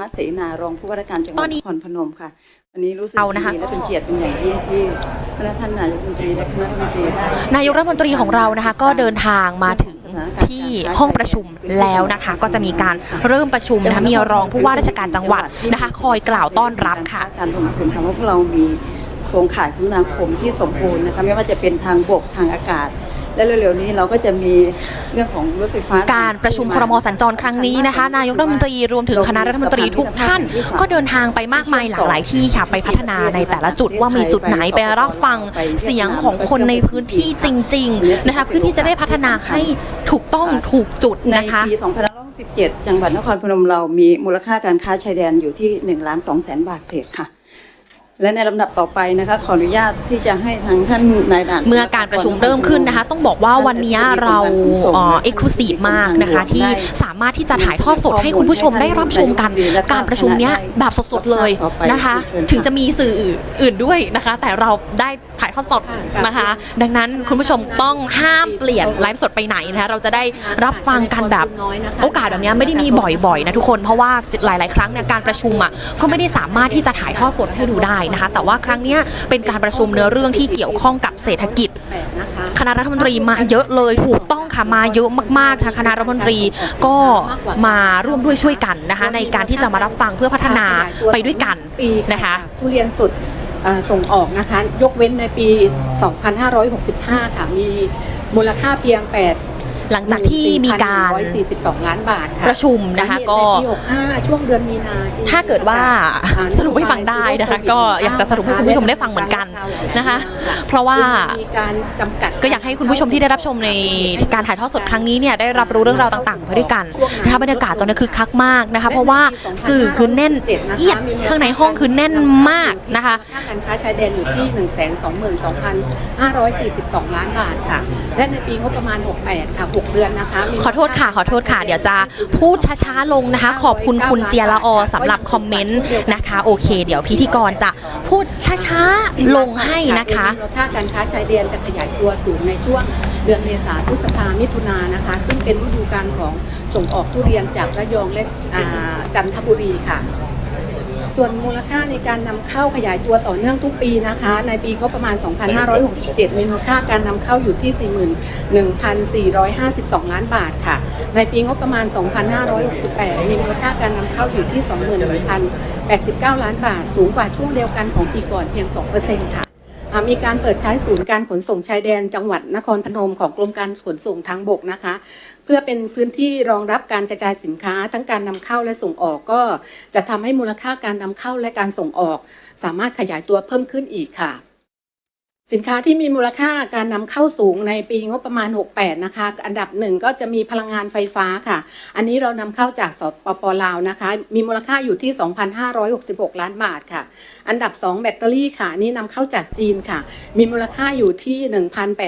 มาเสนารองผู้ว่าราชการจังหวัตดอนนี้นครพนมค่ะ วันนี้รู้สึกเอานะคะดีและเป็นเกียรติเป็นอย่างยิ่งที่พระท่านนายกรัฐมนตรีและคณะรัฐมนตรีได้นายกรัฐมนตรีของเรานะคะ ก็เดินทางมาถึงที่ห้องประชุมแล้วนะคะ ก็จะมีการเริ่มประชุมนะคะมีรองผู้ว่าราชการจังหวัดนะคะ คอยกล่าวต้อนรับค่ะการลงทุนค่ะว่าพวกเรามีโครงข่ายคมนาคมที่สมบูรณ์นะคะไม่ว่าจะเป็นทางบกทางอากาศ และเร็วๆนี้เราก็จะมีเรื่องของรถไฟฟ้า การประชุมครมสัญจรครั้งนี้นะคะ นายกรัฐมนตรีรวมถึงคณะรัฐมนตรีทุกท่าน ก็เดินทางไปมากมายหลากหลายที่ค่ะไปพัฒนาในแต่ละจุดว่ามีจุดไหนไปรับฟังเสียงของคนในพื้นที่จริงๆนะคะเพื่อที่จะได้พัฒนาให้ถูกต้องถูกจุดในนะคะปี2517 จังหวัดนครพนมเรามีมูลค่าการค้าชายแดนอยู่ที่1ล้าน2แสนบาทเศษค่ะ และในลำดับต่อไปนะคะขออนุญาตที่จะให้ทางท่านนายด่านเมื่อการประชุมเริ่มขึ้นนะคะ ต้องบอกว่าวันนี้เราเอ็กซ์คลูซีฟมากนะคะ ที่สามารถที่จะถ่ายทอดสดให้คุณผู้ชมได้รับชมกัน การประชุมเนี้ยแบบสดๆเลยนะคะ ถึงจะมีสื่ออื่นด้วยนะคะ แต่เราได้ถ่ายทอดสดนะคะ ดังนั้นคุณผู้ชมต้องห้ามเปลี่ยนไลฟ์สดไปไหนนะคะเราจะได้รับฟังกันแบบโอกาสแบบเนี้ยไม่ได้มีบ่อยๆนะทุกคนเพราะว่าหลาย ๆ ครั้งเนี่ยการประชุมอะก็ไม่ได้สามารถที่จะถ่ายทอดสดให้ดูได้นะคะ แต่ว่าครั้งนี้เป็นการประชุมเนื้อเรื่องที่เกี่ยวข้องกับเศรษฐกิจคณะรัฐมนตรีมาเยอะเลยถูกต้องค่ะมาเยอะมากๆทางคณะรัฐมนตรีก็มาร่วมด้วยช่วยกันนะคะ ในการที่จะมารับฟังเพื่อพัฒนาไปด้วยกันนะคะทุเรียนสุดส่งออกนะคะ ยกเว้นในปี 2565 ค่ะ มีมูลค่าเพียง 8 หลังจากที่มีการ142ล้านบาทค่ะประชุมนะคะสาเหตุก็ในปี65ช่วงเดือนมีนาจริงๆถ้าเกิดว่าอ่สรุปให้ฟังได้นะคะ ก็อยากจะสรุปให้คุณผู้ชมได้ฟังเหมือนกันนะคะ เพราะว่าจึงมีการจำกัดก็อยากให้คุณผู้ชมที่ได้รับชมในการถ่ายทอดสดครั้งนี้เนี่ยได้รับรู้เรื่องราวต่างๆไปด้วยกันนะคะบรรยากาศตอนนี้คือคักมากนะคะ เพราะว่าสื่อคือแน่นเอียดข้างในห้องคือแน่นมากนะคะค่าการค้าชายแดนอยู่ที่ 122,542 ล้านบาทค่ะ และในปีงบประมาณ 68 ค่ะ6 เดือนนะคะมีขอโทษค่ะ ขอโทษค่ะ เดี๋ยวจะพูดช้าๆลงนะคะ ขอบคุณคุณเจียละออสำหรับคอมเมนต์นะคะ โอเค เดี๋ยวพิธีกรจะพูดช้าๆลงให้นะคะมูลค่าการค้าชายแดนจะขยายตัวสูงในช่วงเดือนเมษาพฤษภามิถุนายนนะคะ ซึ่งเป็นฤดูกาลของส่งออกทุเรียนจากระยองและอ่าจันทบุรีค่ะ ส่วนมูลค่าในการนำเข้าขยายตัวต่อเนื่องทุกปีนะคะ ในปีงบประมาณ 2567 มีมูลค่าการนำเข้าอยู่ที่ 41,452 ล้านบาทค่ะ ในปีงบประมาณ 2568 มีมูลค่าการนำเข้าอยู่ที่ 21,089 ล้านบาท สูงกว่าช่วงเดียวกันของปีก่อนเพียง 2%ค่ะมีการเปิดใช้ศูนย์การขนส่งชายแดนจังหวัดนครพนมของกรมการขนส่งทางบกนะคะ พื่อเป็นพื้นที่รองรับการกระจายสินค้า ทั้งการนำเข้าและส่งออกก็ จะทำให้มูลค่าการนำเข้าและการส่งออก สามารถขยายตัวเพิ่มขึ้นอีกค่ะ สินค้าที่มีมูลค่าการนำเข้าสูงในปีงบประมาณ 68 นะคะ อันดับหนึ่งก็จะมีพลังงานไฟฟ้าค่ะ อันนี้เรานำเข้าจากสปปลาวนะคะ มีมูลค่าอยู่ที่ 2,566 ล้านบาทค่ะ อันดับ 2 แบตเตอรี่ค่ะ นี่นำเข้าจากจีนค่ะ มีมูลค่าอยู่ที่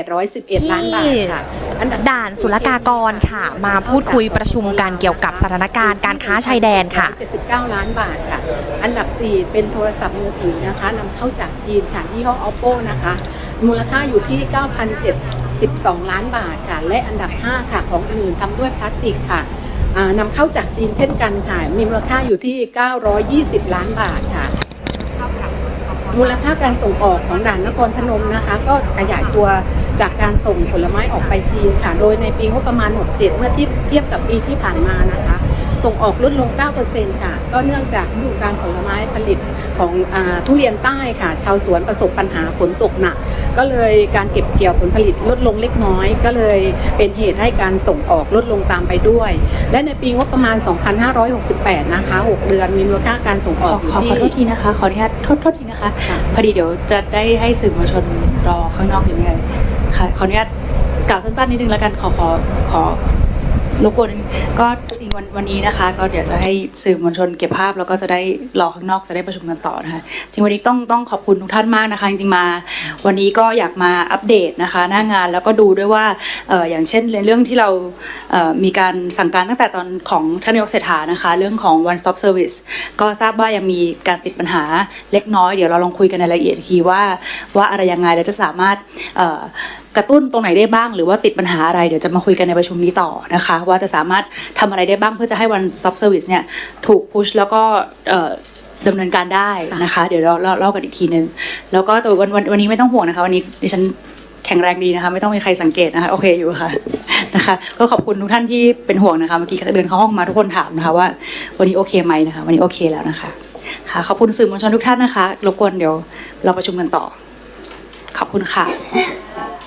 1,811 ล้านบาทค่ะ อันดับด่านศุลกากรค่ะ มาพูดคุยประชุมกันเกี่ยวกับสถานการณ์การค้าชายแดนค่ะ 79 ล้านบาทค่ะ อันดับ 4 เป็นโทรศัพท์มือถือนะคะนำเข้าจากจีนค่ะยี่ห้อ oppo นะคะมูลค่าอยู่ที่9,072ล้านบาทค่ะ และอันดับ 5 ค่ะ ของอื่นทำด้วยพลาสติกค่ะนำเข้าจากจีนเช่นกันค่ะ มีมูลค่าอยู่ที่ 920 ล้านบาทค่ะ มูลค่าการส่งออกของด่านนครพนมนะคะ ก็ขยายตัวจากการส่งผลไม้ออกไปจีนค่ะ โดยในปีงบประมาณ 67 เมื่อเทียบเทียบกับปีที่ผ่านมานะคะ ส่งออกลดลง 9%ค่ะ ก็เนื่องจากฤดูการผลไม้ผลิตของอาทุเรียนใต้ค่ะ ชาวสวนประสบปัญหาฝนตกหนัก ก็เลยการเก็บเกี่ยวผลผลิตลดลงเล็กน้อย ก็เลยเป็นเหตุให้การส่งออกลดลงตามไปด้วย และในปีงบประมาณ 2568 นะคะ 6 เดือนมีมูลค่าการส่งอขออกอยู่ขอที่ขอโทษทีนะคะ ขออนุญาตโทษโทษทีนะคะค่ะพอดีเดี๋ยวจะได้ให้สื่อมวลชนรอข้างนอกอยู่ไงค่ะขออนุญาตกล่าวสั้นๆนิดนึงแล้วกันขอขอขอรบกวนนิดนึงก็จริง วันวันนี้นะคะ ก็เดี๋ยวจะให้สื่อมวลชนเก็บภาพแล้วก็จะได้รอข้างนอกจะได้ประชุมกันต่อนะคะจริงวันนี้ต้องต้องขอบคุณทุกท่านมากนะคะ จริงๆมา วันนี้ก็อยากมาอัปเดตนะคะ หน้างานแล้วก็ดูด้วยว่าอออย่างเช่นในเรื่องที่เราเมีการสั่งการตั้งแต่ตอนของท่านนายกเศรษฐานะคะ เรื่องของ one stop service ก็ทราบว่ายังมีการติดปัญหาเล็กน้อยเดี๋ยวเราลองคุยกันในรายละเอียดอีกทีว่าว่าอะไรยังไงแล้วจะสามารถ กระตุ้นตรงไหนได้บ้าง หรือว่าติดปัญหาอะไรเดี๋ยวจะมาคุยกันในประชุมนี้ต่อนะคะ ว่าจะสามารถทำอะไรได้บ้างเพื่อจะให้ one stop service เนี่ยถูกพุชแล้วก็ดำเนินการได้นะคะ เดี๋ยวเราเล่ากันอีกทีนึงแล้วก็ตัววันวันวันนี้ไม่ต้องห่วงนะคะ วันนี้ดิฉันแข็งแรงดีนะคะ ไม่ต้องมีใครสังเกตนะคะ โอเคอยู่ค่ะนะคะ ก็ขอบคุณทุกท่านที่เป็นห่วงนะคะเมื่อกี้เดินเข้าห้องมาทุกคนถามนะคะว่า วันนี้โอเคไหมนะคะ วันนี้โอเคแล้วนะคะค่ะขอบคุณสื่อมวลชนทุกท่านนะคะรบกวนเดี๋ยวเราประชุมกันต่อ ขอบคุณค่ะ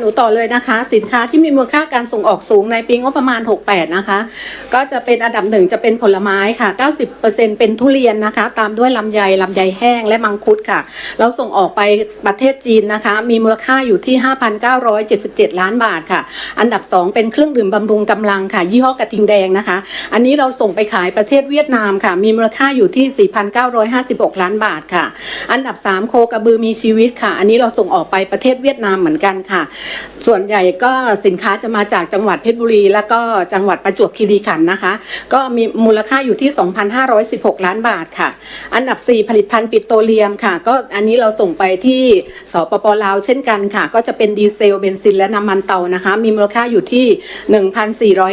หนูต่อเลยนะคะ สินค้าที่มีมูลค่าการส่งออกสูงในปีงบประมาณ 68 นะคะ ก็จะเป็นอันดับหนึ่งจะเป็นผลไม้ค่ะ 90%เป็นทุเรียนนะคะ ตามด้วยลำไยลำไยแห้งและมังคุดค่ะ เราส่งออกไปประเทศจีนนะคะ มีมูลค่าอยู่ที่ 5,977 ล้านบาทค่ะ อันดับ 2 เป็นเครื่องดื่มบำรุงกำลังค่ะ ยี่ห้อกระทิงแดงนะคะ อันนี้เราส่งไปขายประเทศเวียดนามค่ะ มีมูลค่าอยู่ที่ 4,956 ล้านบาทค่ะ อันดับ 3 โคกระบือมีชีวิตค่ะ อันนี้เราส่งออกไปประเทศเวียดนามเหมือนกันค่ะส่วนใหญ่ก็สินค้าจะมาจากจังหวัดเพชรบุรี แล้วก็จังหวัดประจวบคีรีขันธ์นะคะ ก็มีมูลค่าอยู่ที่ 2,516 ล้านบาทค่ะ อันดับ 4 ผลิตภัณฑ์ปิโตรเลียมค่ะ ก็อันนี้เราส่งไปที่สปปลาวเช่นกันค่ะ ก็จะเป็นดีเซลเบนซินและน้ำมันเตานะคะ มีมูลค่าอยู่ที่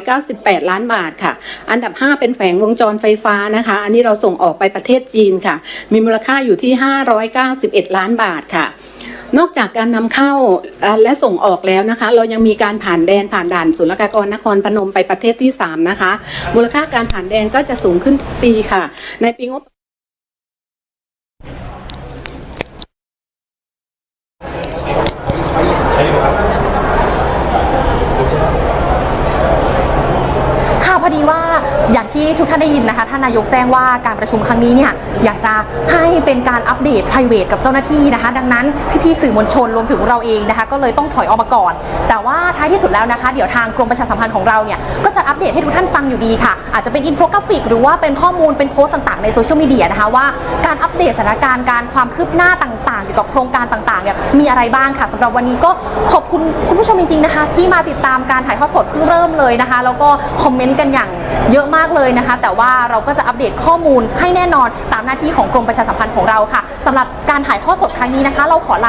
1,498 ล้านบาทค่ะ อันดับ 5 เป็นแผงวงจรไฟฟ้านะคะ อันนี้เราส่งออกไปประเทศจีนค่ะ มีมูลค่าอยู่ที่ 591 ล้านบาทค่ะ นอกจากการนำเข้าและส่งออกแล้วนะคะ เรายังมีการผ่านแดนผ่านด่านศุลกากรนครพนมไปประเทศที่ 3 นะคะ มูลค่าการผ่านแดนก็จะสูงขึ้นทุกปีค่ะ ในปีงบค่ะพอดีว่าอย่าง ทุกท่านได้ยินนะคะท่านนายกแจ้งว่าการประชุมครั้งนี้เนี่ยอยากจะให้เป็นการอัปเดต p r i v a t กับเจ้าหน้าที่นะคะ ดังนั้นพี่ๆสื่อมวลชนรวมถึงเราเองนะคะ ก็เลยต้องถอยออกมาก่อน แต่ว่าท้ายที่สุดแล้วนะคะ เดี๋ยวทางกรมประชาสัมพันธ์ของเราเนี่ยก็จะอัปเดตให้ทุกท่านฟังอยู่ดีค่ะ อาจจะเป็นอินโฟกราฟิก หรือว่าเป็นข้อมูลเป็นโพสต์ต่างๆในโซเชียลมีเดียนะคะว่าการอัปเดตสถานการณ์การความคืบหน้าต่างๆเกี่ยวกับโครงการต่างๆเนี่ยมีอะไรบ้างค่ะสำหรับวันนี้ก็ขอบคุณคุณผู้ชมจริงๆนะคะ ที่มาติดตามการถ่ายทอดสดเพิ่งเริ่มเลยนะคะ แล้วก็คอมเมนต์กันอย่างเยอะมากเลยนะคะ แต่ว่าเราก็จะอัปเดตข้อมูลให้แน่นอนตามหน้าที่ของกรมประชาสัมพันธ์ของเราค่ะสำหรับการถ่ายทอดสดครั้งนี้นะคะ เราขอลา